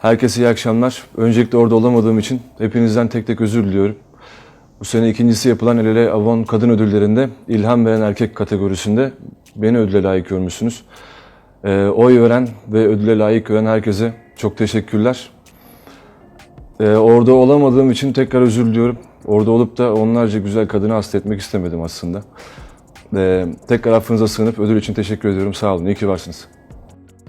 Herkese iyi akşamlar. Öncelikle orada olamadığım için hepinizden tek tek özür diliyorum. Bu sene ikincisi yapılan El Ele Avon Kadın Ödülleri'nde ilham veren erkek kategorisinde beni ödüle layık görmüşsünüz. Ee, oy veren ve ödüle layık gören herkese çok teşekkürler. Ee, orada olamadığım için tekrar özür diliyorum. Orada olup da onlarca güzel kadını hasta etmek istemedim aslında. Ee, tekrar affınıza sığınıp ödül için teşekkür ediyorum. Sağ olun. İyi ki varsınız.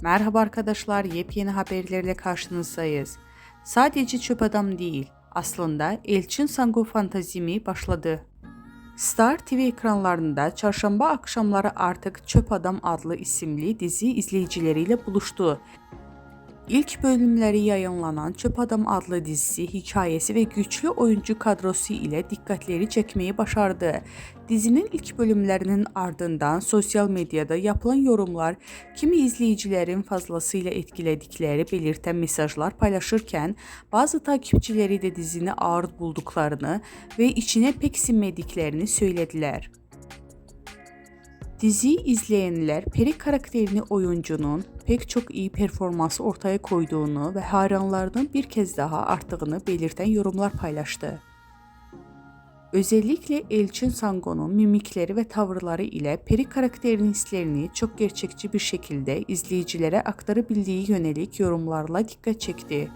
Merhaba arkadaşlar, yepyeni haberlerle karşınızdayız. Sadece çöp adam değil, aslında Elçin Sango fantazimi başladı. Star TV ekranlarında çarşamba akşamları artık Çöp Adam adlı isimli dizi izleyicileriyle buluştu. İlk bölümleri yayınlanan Çöp Adam adlı dizisi hikayesi ve güçlü oyuncu kadrosu ile dikkatleri çekmeyi başardı. Dizinin ilk bölümlerinin ardından sosyal medyada yapılan yorumlar kimi izleyicilerin fazlasıyla etkiledikleri belirten mesajlar paylaşırken bazı takipçileri de dizini ağır bulduklarını ve içine pek sinmediklerini söylediler. Diziyi izleyenler Peri karakterini oyuncunun pek çok iyi performansı ortaya koyduğunu ve hayranlarının bir kez daha arttığını belirten yorumlar paylaştı. Özellikle Elçin Sango'nun mimikleri ve tavırları ile Peri karakterinin hislerini çok gerçekçi bir şekilde izleyicilere aktarabildiği yönelik yorumlarla dikkat çekti.